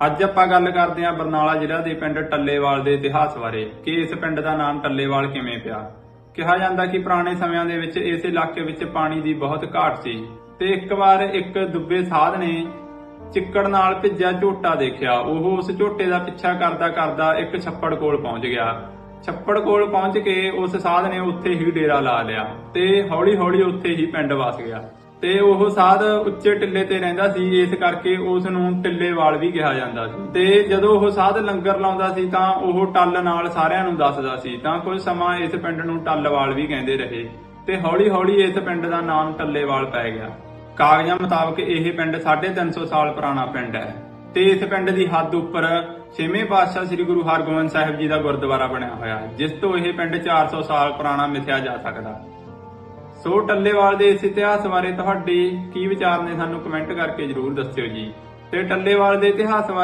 ਅੱਜ ਆਪਾਂ ਗੱਲ ਕਰਦੇ ਹਾਂ ਬਰਨਾਲਾ ਜ਼ਿਲ੍ਹਾ ਦੇ ਪਿੰਡ ਟੱਲੇਵਾਲ ਦੇ ਇਤਿਹਾਸ ਬਾਰੇ ਕਿ ਇਸ ਪਿੰਡ ਦਾ ਨਾਮ ਟੱਲੇਵਾਲ ਕਿਵੇਂ ਪਿਆ? ਕਿਹਾ ਜਾਂਦਾ ਕਿ ਪੁਰਾਣੇ ਸਮਿਆਂ ਦੇ ਵਿੱਚ ਇਸ ਇਲਾਕੇ ਵਿੱਚ ਪਾਣੀ ਦੀ ਬਹੁਤ ਘਾਟ ਸੀ ਤੇ ਇੱਕ ਵਾਰ ਇੱਕ ਦੁੱਬੇ ਸਾਧ ਨੇ ਚਿੱਕੜ ਨਾਲ ਭਿੱਜਿਆ ਝੋਟਾ ਦੇਖਿਆ। ਉਹ ਉਸ ਝੋਟੇ ਦਾ ਪਿੱਛਾ ਕਰਦਾ ਕਰਦਾ ਇੱਕ ਛੱਪੜ ਕੋਲ ਪਹੁੰਚ ਗਿਆ। ਛੱਪੜ ਕੋਲ ਪਹੁੰਚ ਕੇ ਉਸ ਸਾਧ ਨੇ ਉੱਥੇ ਹੀ ਡੇਰਾ ਲਾ ਲਿਆ ਤੇ ਹੌਲੀ ਹੌਲੀ ਉੱਥੇ ਹੀ ਪਿੰਡ ਵਸ ਗਿਆ। ਤੇ ਉਹ ਸਾਧ ਉੱਚੇ ਟਿੱਲੇ ਤੇ ਰਹਿੰਦਾ ਸੀ, ਇਸ ਕਰਕੇ ਉਸ ਨੂੰ ਟਿੱਲੇਵਾਲ ਵੀ ਕਿਹਾ ਜਾਂਦਾ ਸੀ। ਤੇ ਜਦੋਂ ਉਹ ਸਾਧ ਲੰਗਰ ਲਾਉਂਦਾ ਸੀ, ਤਾਂ ਉਹ ਟੱਲ ਨਾਲ ਸਾਰਿਆਂ ਨੂੰ ਦੱਸਦਾ ਸੀ। ਤਾਂ ਕੁਝ ਸਮਾਂ ਇਸ ਪਿੰਡ ਨੂੰ ਟੱਲਵਾਲ ਵੀ ਕਹਿੰਦੇ ਰਹੇ। ਤੇ ਹੌਲੀ ਹੌਲੀ ਇਸ ਪਿੰਡ ਦਾ ਨਾਮ ਟੱਲੇਵਾਲ ਪੈ ਗਿਆ। ਕਾਗਜ਼ਾਂ ਮੁਤਾਬਕ ਇਹ ਪਿੰਡ 350 ਸਾਲ ਪੁਰਾਣਾ ਪਿੰਡ ਹੈ। ਤੇ ਇਸ ਪਿੰਡ ਦੀ ਹੱਦ ਉੱਪਰ ਛੇਵੇਂ ਪਾਤਸ਼ਾਹ ਸ੍ਰੀ ਗੁਰੂ ਹਰਗੋਬਿੰਦ ਸਾਹਿਬ ਜੀ ਦਾ ਗੁਰਦੁਆਰਾ ਬਣਿਆ ਹੋਇਆ ਹੈ, ਜਿਸ ਤੋਂ ਇਹ ਪਿੰਡ 400 ਸਾਲ ਪੁਰਾਣਾ ਮਿਥਿਆ ਜਾ ਸਕਦਾ। ਸੋ ਟੱਲੇਵਾਲ ਦੇ ਇਸ ਇਤਿਹਾਸ ਬਾਰੇ ਤੁਹਾਡੇ ਕੀ ਵਿਚਾਰ ਨੇ ਸਾਨੂੰ ਕਮੈਂਟ ਕਰਕੇ ਜਰੂਰ ਦੱਸਿਓ ਜੀ। ਤੇ ਟੱਲੇਵਾਲ ਦੇ ਇਤਿਹਾਸ ਬਾਰੇ